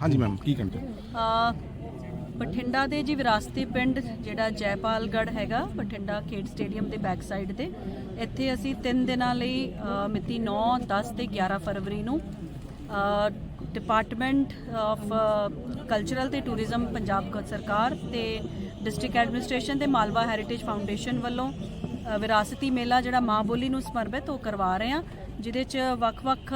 ਹਾਂਜੀ ਮੈਮ ਕੀ ਕਹਿੰਦੇ ਅ, ਬਠਿੰਡਾ ਦੇ ਜੀ ਵਿਰਾਸਤੀ ਪਿੰਡ ਜਿਹੜਾ ਜੈਪਾਲਗੜ੍ਹ ਹੈਗਾ ਬਠਿੰਡਾ ਖੇਡ ਸਟੇਡੀਅਮ ਦੇ ਬੈਕ ਸਾਈਡ ਤੇ ਇੱਥੇ ਅਸੀਂ 3 ਦਿਨਾਂ ਲਈ ਅ, ਮਿਤੀ 9 10 ਤੇ 11 ਫਰਵਰੀ ਨੂੰ ਡਿਪਾਰਟਮੈਂਟ ਆਫ ਕਲਚਰਲ ਤੇ ਟੂਰਿਜ਼ਮ ਪੰਜਾਬ ਕ- ਸਰਕਾਰ ਤੇ ਡਿਸਟ੍ਰਿਕਟ ਐਡਮਿਨਿਸਟ੍ਰੇਸ਼ਨ ਤੇ ਮਾਲਵਾ ਹੈਰੀਟੇਜ ਫਾਊਂਡੇਸ਼ਨ ਵੱਲੋਂ ਵਿਰਾਸਤੀ ਮੇਲਾ ਜਿਹੜਾ ਮਾਂ ਬੋਲੀ ਨੂੰ ਸਮਰਪਿਤ ਉਹ ਕਰਵਾ ਰਹੇ ਹਾਂ ਜਿਹਦੇ 'ਚ ਵੱਖ-ਵੱਖ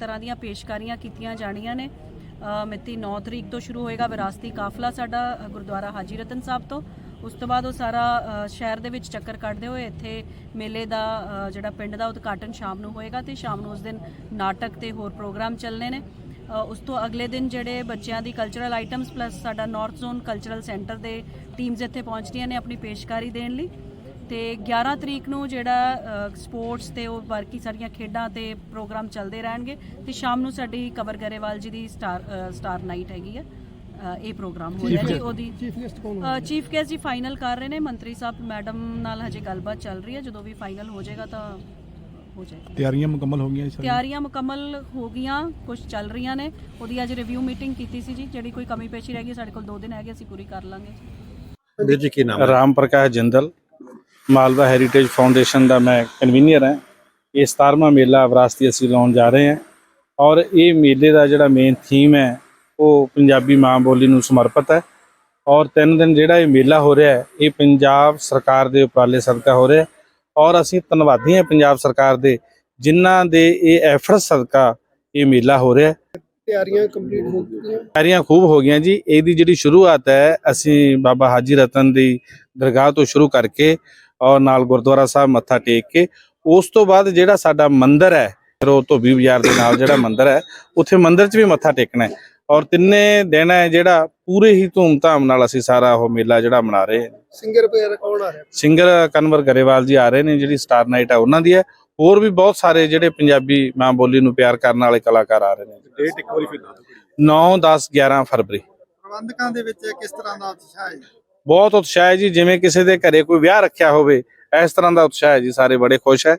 ਤਰ੍ਹਾਂ ਦੀਆਂ ਪੇਸ਼ਕਾਰੀਆਂ ਕੀਤੀਆਂ ਜਾਣੀਆਂ ਨੇ। ਅ, ਮਿਤੀ 9 ਤਰੀਕ ਤੋਂ ਸ਼ੁਰੂ ਹੋਏਗਾ ਵਿਰਾਸਤੀ ਕਾਫਲਾ ਸਾਡਾ ਗੁਰਦੁਆਰਾ ਹਾਜੀ ਰਤਨ ਸਾਹਿਬ ਤੋਂ। ਉਸ ਤੋਂ ਬਾਅਦ ਉਹ ਸਾਰਾ ਸ਼ਹਿਰ ਦੇ ਵਿੱਚ ਚੱਕਰ ਕੱਢਦੇ ਹੋਏ ਇੱਥੇ ਮੇਲੇ ਦਾ ਜਿਹੜਾ ਪਿੰਡ ਦਾ ਉਦਘਾਟਨ ਸ਼ਾਮ ਨੂੰ ਹੋਏਗਾ ਤੇ ਸ਼ਾਮ ਨੂੰ ਉਸ ਦਿਨ ਨਾਟਕ ਤੇ ਹੋਰ ਪ੍ਰੋਗਰਾਮ ਚੱਲਨੇ ਨੇ। ਉਸ ਤੋਂ ਅਗਲੇ ਦਿਨ ਜਿਹੜੇ ਬੱਚਿਆਂ ਦੀ ਕਲਚਰਲ ਆਈਟਮਸ ਪਲੱਸ ਸਾਡਾ ਨਾਰਥ ਜ਼ੋਨ ਕਲਚਰਲ ਸੈਂਟਰ ਦੇ ਟੀਮਸ ਇੱਥੇ ਪਹੁੰਚਦੀਆਂ ਨੇ ਆਪਣੀ ਪੇਸ਼ਕਾਰੀ ਦੇਣ ਲਈ। ਤੇ 11 ਤਰੀਕ ਨੂੰ ਜਿਹੜਾ ਸਪੋਰਟਸ ਤੇ ਉਹ ਬਾਕੀ ਸਾਰੀਆਂ ਖੇਡਾਂ ਤੇ ਪ੍ਰੋਗਰਾਮ ਚੱਲਦੇ ਰਹਿਣਗੇ ਤੇ ਸ਼ਾਮ ਨੂੰ ਸਾਡੀ ਕਵਰ ਗਰੇਵਾਲ ਜੀ ਦੀ ਸਟਾਰ ਸਟਾਰ ਨਾਈਟ ਹੈਗੀ ਆ। ਇਹ ਪ੍ਰੋਗਰਾਮ ਹੋ ਰਿਹਾ ਜੀ ਉਹਦੀ ਚੀਫ ਗੈਸਟ ਕੌਣ ਚੀਫ ਗੈਸਟ ਜੀ ਫਾਈਨਲ ਕਰ ਰਹੇ ਨੇ ਮੰਤਰੀ ਸਾਹਿਬ ਮੈਡਮ ਨਾਲ ਹਜੇ ਗੱਲਬਾਤ ਚੱਲ ਰਹੀ ਹੈ ਜਦੋਂ ਵੀ ਫਾਈਨਲ ਹੋ ਜਾਏਗਾ ਤਾਂ ਹੋ ਜਾਏਗਾ। ਤਿਆਰੀਆਂ ਮੁਕੰਮਲ ਹੋ ਗਈਆਂ ਜੀ ਸਾਰੀਆਂ? ਤਿਆਰੀਆਂ ਮੁਕੰਮਲ ਹੋ ਗਈਆਂ ਕੁਝ ਚੱਲ ਰਹੀਆਂ ਨੇ। ਉਹਦੀ ਅੱਜ ਰਿਵਿਊ ਮੀਟਿੰਗ ਕੀਤੀ ਸੀ ਜੀ ਜਿਹੜੀ ਕੋਈ ਕਮੀ ਪੇਸ਼ੀ ਰਹਿ ਗਈ ਸਾਡੇ ਕੋਲ 2 ਦਿਨ ਹੈਗੇ ਅਸੀਂ ਪੂਰੀ ਕਰ ਲਾਂਗੇ ਜੀ। ਵੀਰ ਜੀ ਕੀ ਨਾਮ ਹੈ? ਰਾਮ ਪ੍ਰਕਾਸ਼ ਜਿੰਦਲ ਮਾਲਵਾ ਹੈਰੀਟੇਜ ਫਾਊਂਡੇਸ਼ਨ ਦਾ ਮੈਂ ਕਨਵੀਨੀਅਰ ਹਾਂ। ਇਹ 17ਵਾਂ ਮੇਲਾ ਵਿਰਾਸਤੀ ਅਸੀਂ ਲਾਉਣ ਜਾ ਰਹੇ ਹਾਂ। ਔਰ ਇਹ ਮੇਲੇ ਦਾ ਜਿਹੜਾ ਮੇਨ ਥੀਮ ਹੈ ਉਹ ਪੰਜਾਬੀ ਮਾਂ ਬੋਲੀ ਨੂੰ ਸਮਰਪਿਤ ਹੈ। ਔਰ ਤਿੰਨ ਦਿਨ ਜਿਹੜਾ ਇਹ ਮੇਲਾ ਹੋ ਰਿਹਾ ਹੈ ਇਹ ਪੰਜਾਬ ਸਰਕਾਰ ਦੇ ਉਪਰਾਲੇ ਸਦਕਾ ਹੋ ਰਿਹਾ ਹੈ। ਔਰ ਅਸੀਂ ਧੰਨਵਾਦੀ ਹਾਂ ਪੰਜਾਬ ਸਰਕਾਰ ਦੇ ਜਿਨ੍ਹਾਂ ਦੇ ਇਹ ਐਫਰਟ ਸਦਕਾ ਇਹ ਮੇਲਾ ਹੋ ਰਿਹਾ ਹੈ। ਤਿਆਰੀਆਂ ਕੰਪਲੀਟ ਹੋ ਗਈਆਂ ਤਿਆਰੀਆਂ ਖੂਬ ਹੋ ਗਈਆਂ ਜੀ। ਇਹਦੀ ਜਿਹੜੀ ਸ਼ੁਰੂਆਤ ਹੈ ਅਸੀਂ ਬਾਬਾ ਹਾਜੀ ਰਤਨ ਦੀ ਦਰਗਾਹ ਤੋਂ ਸ਼ੁਰੂ ਕਰਕੇ ਔਰ ਨਾਲ ਗੁਰਦੁਆਰਾ ਸਾਹਿਬ ਮੱਥਾ ਟੇਕ ਕੇ ਉਸ ਤੋਂ ਬਾਅਦ ਜਿਹੜਾ ਸਾਡਾ ਮੰਦਿਰ ਹੈ ਰੋ ਧੋਬੀ ਬਾਜ਼ਾਰ ਦੇ ਨਾਲ ਜਿਹੜਾ ਮੰਦਿਰ ਹੈ ਉੱਥੇ ਮੰਦਿਰ 'ਚ ਵੀ ਮੱਥਾ ਟੇਕਣਾ ਹੈ। ਔਰ ਤਿੰਨੇ ਦਿਨ ਹੈ ਜਿਹੜਾ ਪੂਰੇ ਹੀ ਧੂਮਧਾਮ ਨਾਲ ਅਸੀਂ ਸਾਰਾ ਉਹ ਮੇਲਾ ਜਿਹੜਾ ਮਨਾ ਰਹੇ ਹਾਂ। ਸਿੰਗਰ ਪਲੇਅਰ ਕੌਣ ਆ ਰਿਹਾ? ਸਿੰਗਰ ਕਨਵਰ ਗਰੇਵਾਲ ਜੀ ਆ ਰਹੇ ਨੇ ਜਿਹੜੀ ਸਟਾਰ ਨਾਈਟ ਹੈ ਉਹਨਾਂ ਦੀ ਹੈ। ਹੋਰ ਵੀ ਬਹੁਤ ਸਾਰੇ ਜਿਹੜੇ ਪੰਜਾਬੀ ਮਾਂ ਬੋਲੀ ਨੂੰ ਪਿਆਰ ਕਰਨ ਵਾਲੇ ਕਲਾਕਾਰ ਆ ਰਹੇ ਨੇ। ਡੇਟ ਇੱਕ ਵਾਰੀ ਫਿਰ ਦੱਸ ਦਿਓ 9 10 11 ਫਰਵਰੀ। ਪ੍ਰਬੰਧਕਾਂ ਦੇ ਵਿੱਚ ਕਿਸ ਤਰ੍ਹਾਂ ਦਾ ਉਤਸ਼ਾਹ ਹੈ? ਬਹੁਤ ਉਤਸ਼ਾਹ ਹੈ ਜੀ ਜਿਵੇਂ ਕਿਸੇ ਦੇ ਘਰੇ ਕੋਈ ਵਿਆਹ ਰੱਖਿਆ ਹੋਵੇ ਇਸ ਤਰ੍ਹਾਂ ਦਾ ਉਤਸ਼ਾਹ ਹੈ ਜੀ ਸਾਰੇ ਬੜੇ ਖੁਸ਼ ਹੈ।